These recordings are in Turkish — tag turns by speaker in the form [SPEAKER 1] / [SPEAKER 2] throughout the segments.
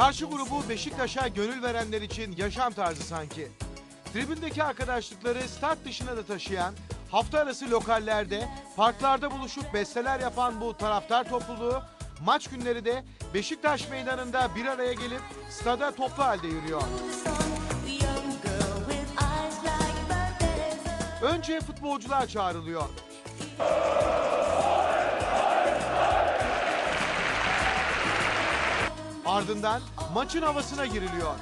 [SPEAKER 1] Çarşı grubu Beşiktaş'a gönül verenler için yaşam tarzı sanki. Tribündeki arkadaşlıkları start dışına da taşıyan, hafta arası lokallerde, parklarda buluşup besteler yapan bu taraftar topluluğu, maç günleri de Beşiktaş meydanında bir araya gelip stada toplu halde yürüyor. Önce futbolcular çağrılıyor. Ardından maçın havasına giriliyor.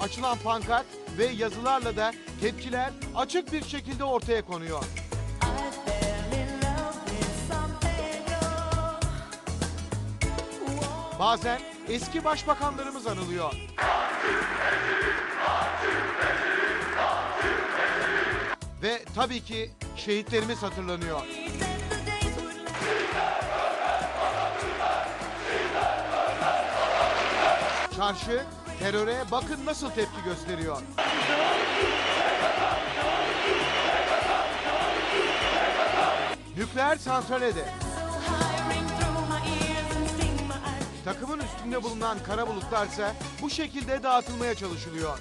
[SPEAKER 1] Açılan pankart ve yazılarla da tepkiler açık bir şekilde ortaya konuyor. Bazen eski başbakanlarımız anılıyor. Ve tabii ki şehitlerimiz hatırlanıyor. Çarşı teröre bakın nasıl tepki gösteriyor. Nükleer santrale de takımın üstünde bulunan kara bulutlarsa bu şekilde dağıtılmaya çalışılıyor.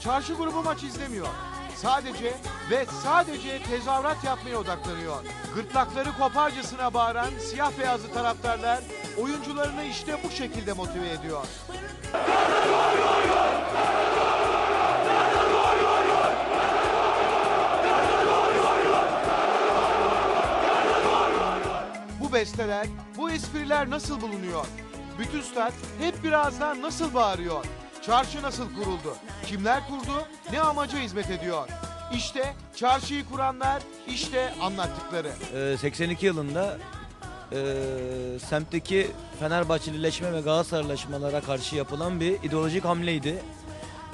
[SPEAKER 1] Çarşı grubu maç izlemiyor. Sadece ve sadece tezahürat yapmaya odaklanıyor. Gırtlakları koparcasına bağıran siyah beyazlı taraftarlar oyuncularını işte bu şekilde motive ediyor. Besteler, bu espriler nasıl bulunuyor? Bütün stat hep birazdan nasıl bağırıyor? Çarşı nasıl kuruldu? Kimler kurdu? Ne amaca hizmet ediyor? İşte çarşıyı kuranlar, işte anlattıkları.
[SPEAKER 2] Ee, 82 yılında e, semtteki Fenerbahçelileşme ve Galatasaraylaşmalara karşı yapılan bir ideolojik hamleydi.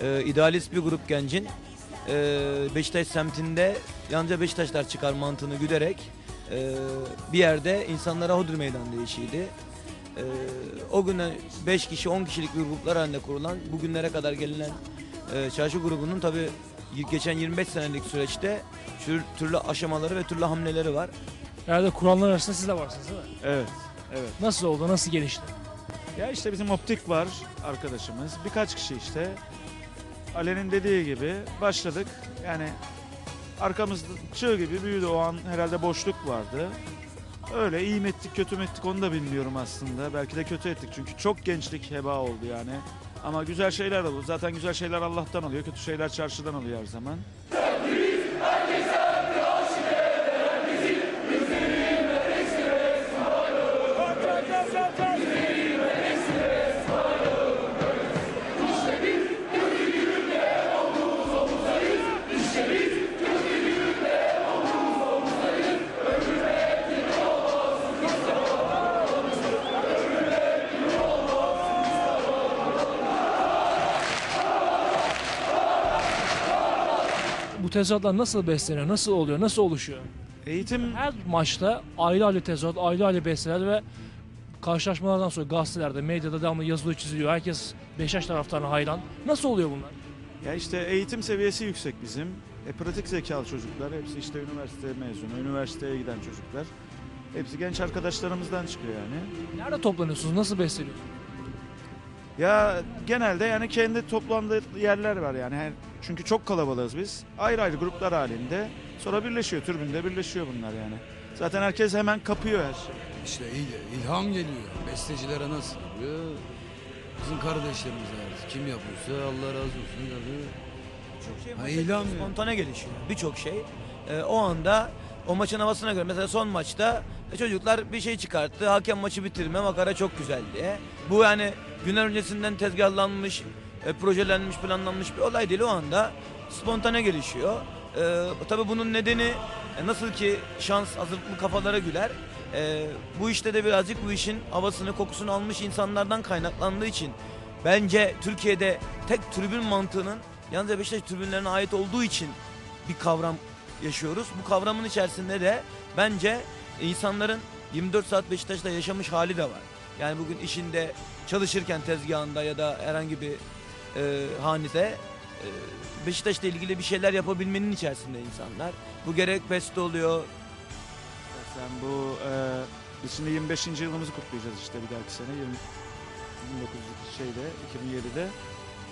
[SPEAKER 2] Ee, idealist bir grup gencin e, Beşiktaş semtinde yalnızca Beşiktaşlar çıkar mantığını güderek e, bir yerde insanlara hodri meydan değişiydi. E, o günden 5 kişi 10 kişilik bir gruplar halinde kurulan bugünlere kadar gelinen e, çarşı grubunun tabi geçen 25 senelik süreçte tür- türlü aşamaları ve türlü hamleleri var.
[SPEAKER 3] Herhalde kuranlar arasında siz de varsınız değil mi?
[SPEAKER 4] Evet, evet.
[SPEAKER 3] Nasıl oldu, nasıl gelişti?
[SPEAKER 4] Ya işte bizim optik var arkadaşımız. Birkaç kişi işte. Ali'nin dediği gibi başladık. Yani arkamızda çığ gibi büyüdü o an herhalde boşluk vardı. Öyle iyi mi ettik kötü mü ettik onu da bilmiyorum aslında. Belki de kötü ettik çünkü çok gençlik heba oldu yani. Ama güzel şeyler de oldu. Zaten güzel şeyler Allah'tan oluyor. Kötü şeyler çarşıdan oluyor her zaman.
[SPEAKER 3] Bu tezahüratlar nasıl besleniyor, nasıl oluyor, nasıl oluşuyor?
[SPEAKER 4] Eğitim
[SPEAKER 3] Her maçta ayrı ayrı tezahürat, ayrı ayrı besteler ve karşılaşmalardan sonra gazetelerde, medyada devamlı yazılı çiziliyor. Herkes Beşiktaş taraftarına hayran. Nasıl oluyor bunlar?
[SPEAKER 4] Ya işte eğitim seviyesi yüksek bizim. E, pratik zekalı çocuklar. Hepsi işte üniversite mezunu, üniversiteye giden çocuklar. Hepsi genç arkadaşlarımızdan çıkıyor yani.
[SPEAKER 3] Nerede toplanıyorsunuz, nasıl besleniyorsunuz?
[SPEAKER 4] Ya genelde yani kendi toplandığı yerler var yani. Her, çünkü çok kalabalığız biz. Ayrı ayrı gruplar halinde. Sonra birleşiyor, türbünde birleşiyor bunlar yani. Zaten herkes hemen kapıyor her şeyi.
[SPEAKER 5] İşte il- ilham geliyor. Bestecilere nasıl geliyor? Bizim kardeşlerimiz yani. Kim yapıyorsa Allah razı olsun tabii.
[SPEAKER 2] Çok şey
[SPEAKER 5] Ha,
[SPEAKER 2] maça
[SPEAKER 5] ilham ya.
[SPEAKER 2] spontane gelişiyor. Birçok şey. Ee, o anda o maçın havasına göre mesela son maçta e, çocuklar bir şey çıkarttı. Hakem maçı bitirme makara çok güzel diye. Bu yani günler öncesinden tezgahlanmış, e, projelenmiş, planlanmış bir olay değil. O anda spontane gelişiyor. Ee, tabii bunun nedeni e, nasıl ki şans hazırlıklı kafalara güler. e, bu işte de birazcık bu işin havasını, kokusunu almış insanlardan kaynaklandığı için bence Türkiye'de tek tribün mantığının yalnızca Beşiktaş tribünlerine ait olduğu için bir kavram yaşıyoruz. Bu kavramın içerisinde de bence insanların 24 saat Beşiktaş'ta yaşamış hali de var. Yani bugün işinde çalışırken tezgahında ya da herhangi bir e, hanede e, Beşiktaş'la ilgili bir şeyler yapabilmenin içerisinde insanlar. Bu gerek beste oluyor.
[SPEAKER 4] Sen bu e, biz şimdi 25. yılımızı kutlayacağız işte bir dahaki sene 20, 1900 şeyde 2007'de.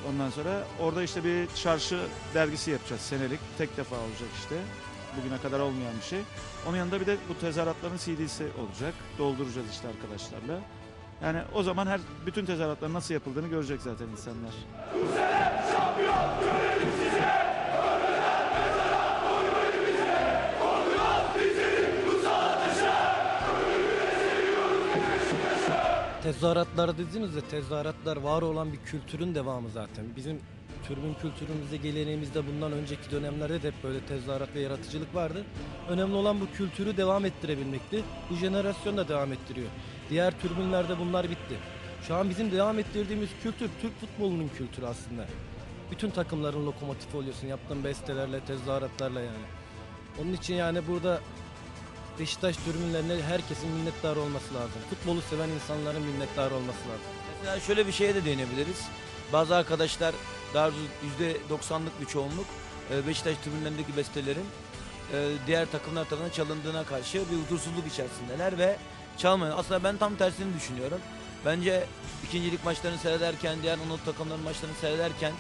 [SPEAKER 4] Ondan sonra orada işte bir çarşı dergisi yapacağız senelik. Tek defa olacak işte. Bugüne kadar olmayan bir şey. Onun yanında bir de bu tezahüratların CD'si olacak. Dolduracağız işte arkadaşlarla. Yani o zaman her bütün tezahüratların nasıl yapıldığını görecek zaten insanlar.
[SPEAKER 6] Tezahüratlar dediğimizde tezahüratlar var olan bir kültürün devamı zaten. Bizim türbün kültürümüzde, geleneğimizde bundan önceki dönemlerde de hep böyle tezahürat ve yaratıcılık vardı. Önemli olan bu kültürü devam ettirebilmekti. Bu jenerasyon da devam ettiriyor. Diğer türbünlerde bunlar bitti. Şu an bizim devam ettirdiğimiz kültür Türk futbolunun kültürü aslında. Bütün takımların lokomotifi oluyorsun yaptığın bestelerle, tezahüratlarla yani. Onun için yani burada Beşiktaş türbünlerine herkesin minnettar olması lazım. Futbolu seven insanların minnettar olması lazım.
[SPEAKER 2] Mesela şöyle bir şeye de değinebiliriz. Bazı arkadaşlar daha doğrusu %90'lık bir çoğunluk e, Beşiktaş tribünlerindeki bestelerin e, diğer takımlar tarafından çalındığına karşı bir huzursuzluk içerisindeler ve çalmıyor. Aslında ben tam tersini düşünüyorum. Bence ikincilik maçlarını seyrederken, diğer Anadolu takımların maçlarını seyrederken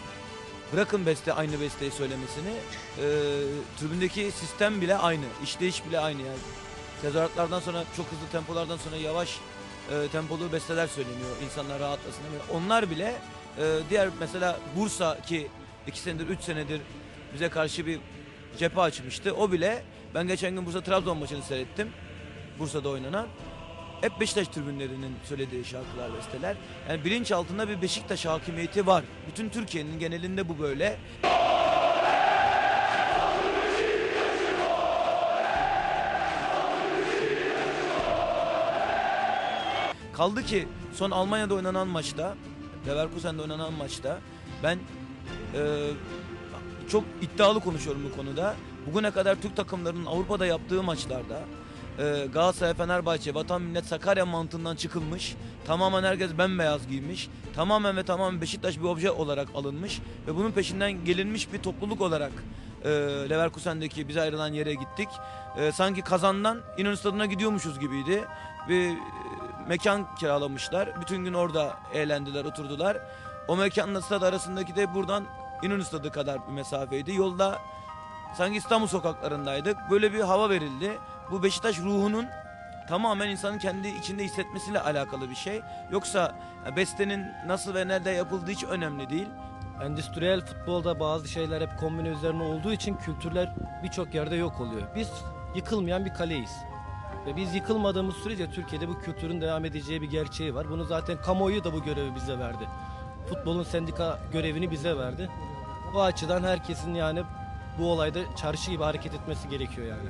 [SPEAKER 2] bırakın beste aynı besteyi söylemesini e, tribündeki sistem bile aynı, işleyiş bile aynı yani. Tezahüratlardan sonra çok hızlı tempolardan sonra yavaş e, tempolu besteler söyleniyor insanlar rahatlasın diye. Onlar bile e, diğer mesela Bursa ki 2 senedir 3 senedir bize karşı bir cephe açmıştı. O bile ben geçen gün Bursa Trabzon maçını seyrettim. Bursa'da oynanan. Hep Beşiktaş tribünlerinin söylediği şarkılar, besteler. Yani bilinç altında bir Beşiktaş hakimiyeti var. Bütün Türkiye'nin genelinde bu böyle. Kaldı ki son Almanya'da oynanan maçta, Leverkusen'de oynanan maçta ben e, çok iddialı konuşuyorum bu konuda. Bugüne kadar Türk takımlarının Avrupa'da yaptığı maçlarda e, Galatasaray, Fenerbahçe, Vatan Millet Sakarya mantığından çıkılmış. Tamamen herkes bembeyaz giymiş. Tamamen ve tamamen Beşiktaş bir obje olarak alınmış. Ve bunun peşinden gelinmiş bir topluluk olarak e, Leverkusen'deki bize ayrılan yere gittik. E, sanki kazandan İnönü Stadı'na gidiyormuşuz gibiydi. Bir e, mekan kiralamışlar. Bütün gün orada eğlendiler, oturdular. O mekanla stad arasındaki de buradan İnönü Stadı kadar bir mesafeydi. Yolda sanki İstanbul sokaklarındaydık. Böyle bir hava verildi. Bu Beşiktaş ruhunun tamamen insanın kendi içinde hissetmesiyle alakalı bir şey. Yoksa e, bestenin nasıl ve nerede yapıldığı hiç önemli değil.
[SPEAKER 6] Endüstriyel futbolda bazı şeyler hep kombine üzerine olduğu için kültürler birçok yerde yok oluyor. Biz yıkılmayan bir kaleyiz. Ve biz yıkılmadığımız sürece Türkiye'de bu kültürün devam edeceği bir gerçeği var. Bunu zaten kamuoyu da bu görevi bize verdi. Futbolun sendika görevini bize verdi. Bu açıdan herkesin yani bu olayda çarşı gibi hareket etmesi gerekiyor yani.